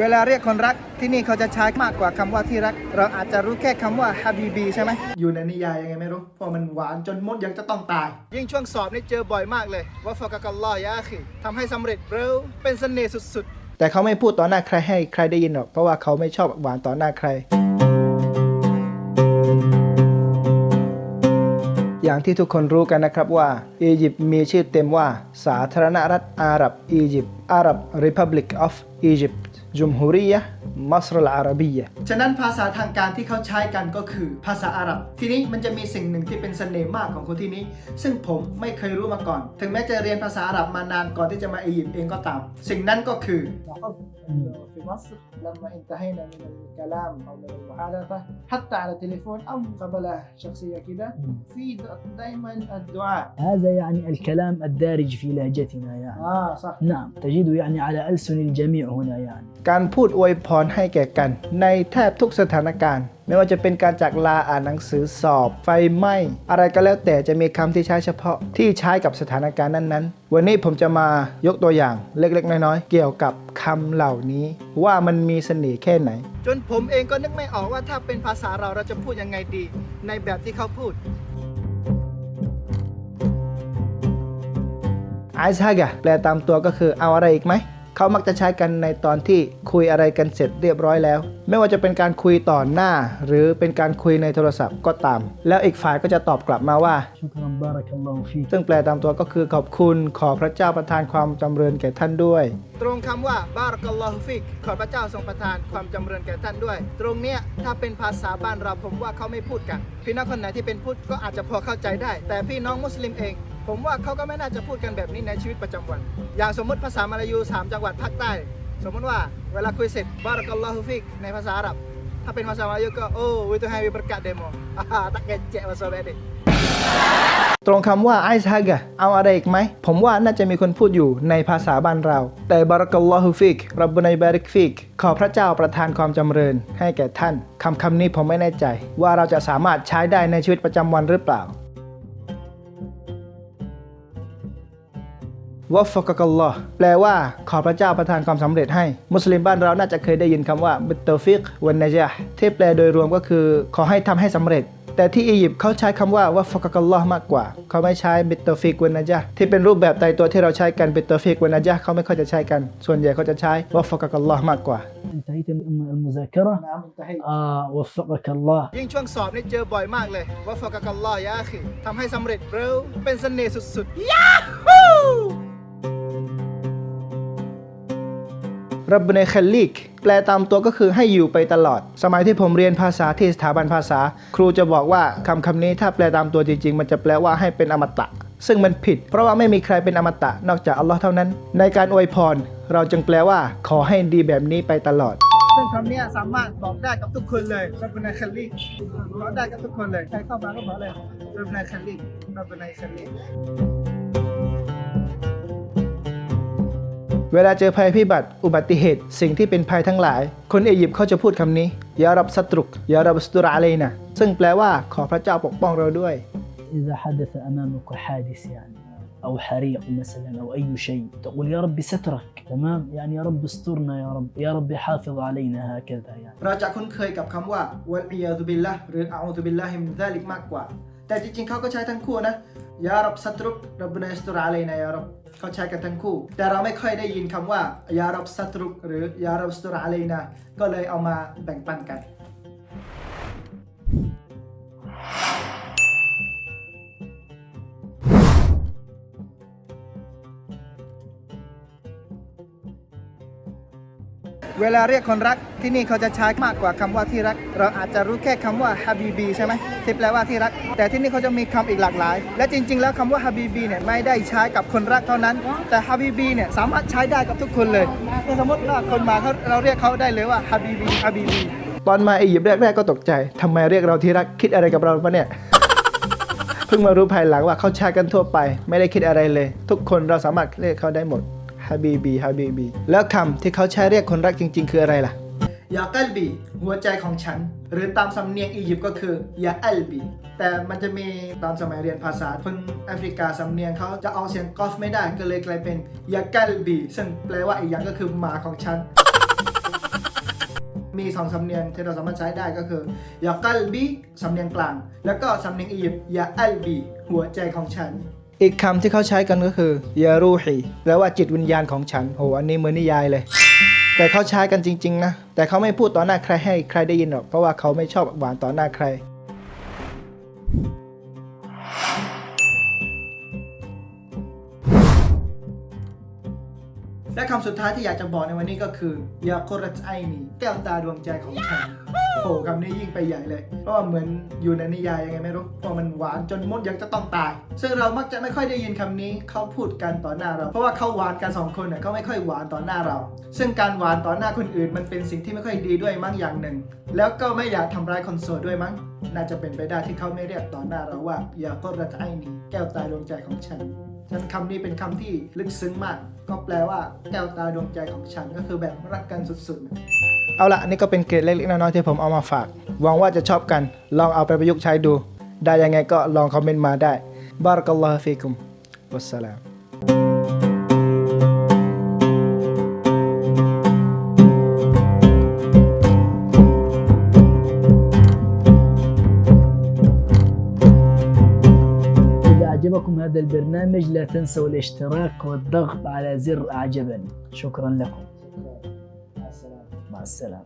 เวลาเรียกคนรักที่นี่เขาจะใช้มากกว่าคำว่าที่รัก เราอาจจะรู้แค่คำว่าฮาบีบีใช่ไหมอยู่ในนิยายยังไงไม่รู้เพราะมันหวานจนมดยังจะต้องตาย ยิ่งช่วงสอบนี่เจอบ่อยมากเลยว่าฟกักัลลอฮ์ยาคีทำให้สำเร็จเร็วเป็นเสน่ห์สุดๆ แต่เขาไม่พูดต่อหน้าใครให้ใครได้ยินหรอก เพราะว่าเขาไม่ชอบหวานต่อหน้าใคร อย่างที่ทุกคนรู้กันนะครับว่าอียิปต์มีชื่อเต็มว่า สาธารณรัฐอาหรับอียิปต์ Arab Republic of Egypt จุ มฮูรียะมัสรลอาระบียะฉะนั้นภาษาทางการที่เขาใช้กันก็คือภาษาอาหรับ ทีนี้มันจะมีสิ่งหนึ่งที่เป็นเสน่ห์มากของคนที่นี้ ซึ่งผมไม่เคยรู้มาก่อน ถึงแม้จะเรียนภาษาอาหรับมานานก่อนที่จะมาอียิปต์เองก็ตาม สิ่งนั้นก็คือ في مصر لما انتهينا من الكلام او من المحادثه حتى على التليفون او مقابله شخصيه كده في دائما الدعاء هذا يعني الكلام الدارج في لهجتنا يعني اه صح نعم تجده يعني على ألسن الجميع هنا يعني การพูดอวยพร ให้แก่กันในแทบทุกสถานการณ์ ไม่ว่าจะเป็นการจากลาอ่านหนังสือสอบ ไฟไหม้อะไรก็แล้วแต่จะมีคำที่ใช้เฉพาะที่ใช้กับสถานการณ์นั้นๆ วันนี้ผมจะมายกตัวอย่างเล็กๆ น้อยๆ เกี่ยวกับคำเหล่านี้ ว่ามันมีเสน่ห์แค่ไหน จนผมเองก็นึกไม่ออกว่าถ้าเป็นภาษาเราเราจะพูดยังไงดี ในแบบที่เขาพูดไอซ์ฮากะแปลตามตัวก็คือเอาอะไรอีกไหม เขามักจะใช้กันในตอนที่คุยอะไรกันเสร็จเรียบร้อยแล้ว ไม่ว่าจะเป็นการคุยต่อหน้า หรือเป็นการคุยในโทรศัพท์ก็ตาม แล้วอีกฝ่ายก็จะตอบกลับมาว่าซึ่งแปลตามตัวก็คือขอบคุณขอพระเจ้าประทานความจำเริญแก่ท่านด้วย ตรงคำว่าบารักัลลอฮฟิกขอพระเจ้าทรงประทานความจำเริญแก่ท่านด้วย ตรงเนี้ยถ้าเป็นภาษาบ้านเราผมว่าเขาไม่พูดกัน พี่น้องคนไหนที่เป็นพูดก็อาจจะพอเข้าใจได้ แต่พี่น้องมุสลิมเอง ผมว่าเขาก็ไม่น่าจะพูดกันแบบนี้ในชีวิตประจำวัน อย่างสมมติภาษามาลายูสามจังหวัดภาคใต้ สมมติว่าเวลาคุยเสร็จบารักัลลอฮุฟิกในภาษาอาหรับ ถ้าเป็นภาษามาลายูก็โอ้วิตุไฮวิประกาศเดโมตักเกจเจภาษาแบบนี้ตรงคำว่าไอซ์ฮากะเอาอะไรอีกไหม ผมว่าน่าจะมีคนพูดอยู่ในภาษาบ้านเรา แต่บารักัลลอฮุฟิกรับบนัยบาริกฟิก ขอพระเจ้าประทานความจำเริญให้แก่ท่านคำคำนี้ผมไม่แน่ใจ ว่าเราจะสามารถใช้ได้ในชีวิตประจำวันหรือเปล่า วัฟกักัลลอฮ์แปลว่า ขอพระเจ้าประทานความสำเร็จให้ มุสลิมบ้านเราน่าจะเคยได้ยินคำว่าบิตเตอฟิกวันนจาที่แปลโดยรวมก็คือ ขอให้ทำให้สำเร็จ แต่ที่อียิปต์เขาใช้คำว่าวัฟกักัลลอฮ์มากกว่า เขาไม่ใช้บิตเตอฟิกวันนจาที่เป็นรูปแบบตายตัวที่เราใช้กันบิตเตอฟิกวันนจาเขาไม่ค่อยจะใช้กัน ส่วนใหญ่เขาจะใช้วัฟกักัลลอฮ์มากกว่า انتهيت من المذاكرة آه وفقك الله ยิ่งช่วงสอบนี่เจอบ่อยมากเลยว่าฟกักัลลอฮ์ยาคีทำให้สำเร็จเร็ว เป็นเสน่ห์สุดๆ ยาฮู รับบุนคัลลิกแปลตามตัวก็คือให้อยู่ไปตลอด สมัยที่ผมเรียนภาษาที่สถาบันภาษา ครูจะบอกว่าคำคำนี้ถ้าแปลตามตัวจริง ๆ มันจะแปลว่าให้เป็นอมตะ ซึ่งมันผิด เพราะว่าไม่มีใครเป็นอมตะนอกจากอัลลอฮ์เท่านั้น ในการอวยพร เราจึงแปลว่า ขอให้ดีแบบนี้ไปตลอดซึ่งคำนี้สามารถบอกได้กับทุกคนเลยรับบุนคัลลิกบอกได้กับทุกคนเลยใครเข้ามาก็บอกเลยรับบุนคัลลิกรับบุนคัลลิก เวลาเจอภัยพิบัติ อุบัติเหตุ สิ่งที่เป็นภัยทั้งหลาย คนอียิปต์เขาจะพูดคำนี้ ยารับสตรุก ยารับสตุรอาเลนะซึ่งแปลว่าขอพระเจ้าปกป้องเราด้วย إذا حدث أمامك حادث يعني أو حريق مثلا أو أي شيء تقول يا رب سترك تمام يعني يا رب استرنا يا رب يا رب حافظ علينا هكذا يعني เราจะคุ้นเคยกับคำว่าวัลอียาซุบิลละหรืออาอูซุบิลลาฮิมินซาลิกมากกว่า แต่จริงๆ เขาก็ใช้ทั้งคู่นะ ยารับสัตรุกรับบุนัยสตุราเลยนะยารับ เขาใช้กันทั้งคู่ แต่เราไม่ค่อยได้ยินคำว่ายารับสัตรุกหรือยารับสตุราเลยนะก็เลยเอามาแบ่งปันกัน เวลาเรียกคนรักที่นี่เขาจะใช้มากกว่าคำว่าที่รัก เราอาจจะรู้แค่คำว่าฮาบีบีใช่ไหมที่แปลว่าที่รัก แต่ที่นี่เขาจะมีคำอีกหลากหลาย และจริง ๆ แล้วคำว่าฮาบีบีเนี่ยไม่ได้ใช้กับคนรักเท่านั้น แต่ฮาบีบีเนี่ยสามารถใช้ได้กับทุกคนเลยคือสมมติว่าคนมาเขาเราเรียกเขาได้เลยว่าฮาบีบีฮาบีบีตอนมาอียิปต์แรก ๆ ก็ตกใจทำไมเรียกเราที่รักคิดอะไรกับเราปะเนี่ยเพิ่งมารู้ภายหลังว่าเขาใช้กันทั่วไป ไม่ได้คิดอะไรเลย ทุกคนเราสามารถเรียกเขาได้หมด ฮาบีบีฮาบีบีแล้วคำที่เขาใช้เรียกคนรักจริง ๆ คืออะไรล่ะ ยากัลบี หัวใจของฉัน หรือตามสำเนียงอียิปต์ก็คือยาอัลบี แต่มันจะมีตอนสมัยเรียนภาษาคนแอฟริกาสำเนียงเขาจะเอาเสียงกอฟไม่ได้ก็เลยกลายเป็นยากัลบี ซึ่งแปลว่าอีกอย่างก็คือหมาของฉันมีสองสำเนียงที่เราสามารถใช้ได้ก็คือยากัลบีสำเนียงกลาง แล้วก็สำเนียงอียิปต์ยาอัลบี หัวใจของฉัน อีกคำที่เขาใช้กันก็คือยารูฮีแปลว่าจิตวิญญาณของฉันโหอันนี้เหมือนนิยายเลย แต่เขาใช้กันจริง ๆ นะ แต่เขาไม่พูดต่อหน้าใครให้ใครได้ยินหรอก เพราะว่าเขาไม่ชอบหวานต่อหน้าใคร และคำสุดท้ายที่อยากจะบอกในวันนี้ก็คือยาโครัตไอนีแก้วตาดวงใจของฉัน โหคำนี้ยิ่งไปใหญ่เลย เพราะว่าเหมือนอยู่ในนิยายยังไงไม่รู้เพราะมันหวานจนมดยังจะต้องตาย ซึ่งเรามักจะไม่ค่อยได้ยินคำนี้เขาพูดกันต่อหน้าเรา เพราะว่าเขาหวานกันสองคนเนี่ยเขาไม่ค่อยหวานต่อหน้าเรา ซึ่งการหวานต่อหน้าคนอื่น มันเป็นสิ่งที่ไม่ค่อยดีด้วยมั้งอย่างหนึ่ง แล้วก็ไม่อยากทำร้ายคนโสดด้วยมั้ง น่าจะเป็นไปได้ที่เขาไม่เรียกต่อหน้าเราว่าอย่าโครัตไอนีแก้วตาดวงใจของฉันฉะนั้นคำนี้เป็นคำที่ลึกซึ้งมาก ก็แปลว่าแก้วตาดวงใจของฉันก็คือแบบรักกันสุดๆ เอาละนี่ก็เป็นเกร็ดเล็กๆน้อยๆที่ผมเอามาฝาก หวังว่าจะชอบกัน ลองเอาไปประยุกต์ใช้ดู ได้ยังไงก็ลองคอมเมนต์มาได้ บารักัลลอฮุฟีกุม วัสสลาม إذا أعجبكم هذا البرنامج لا تنسوا الاشتراك والضغط على زر أعجبني شكرا لكم Vesselam.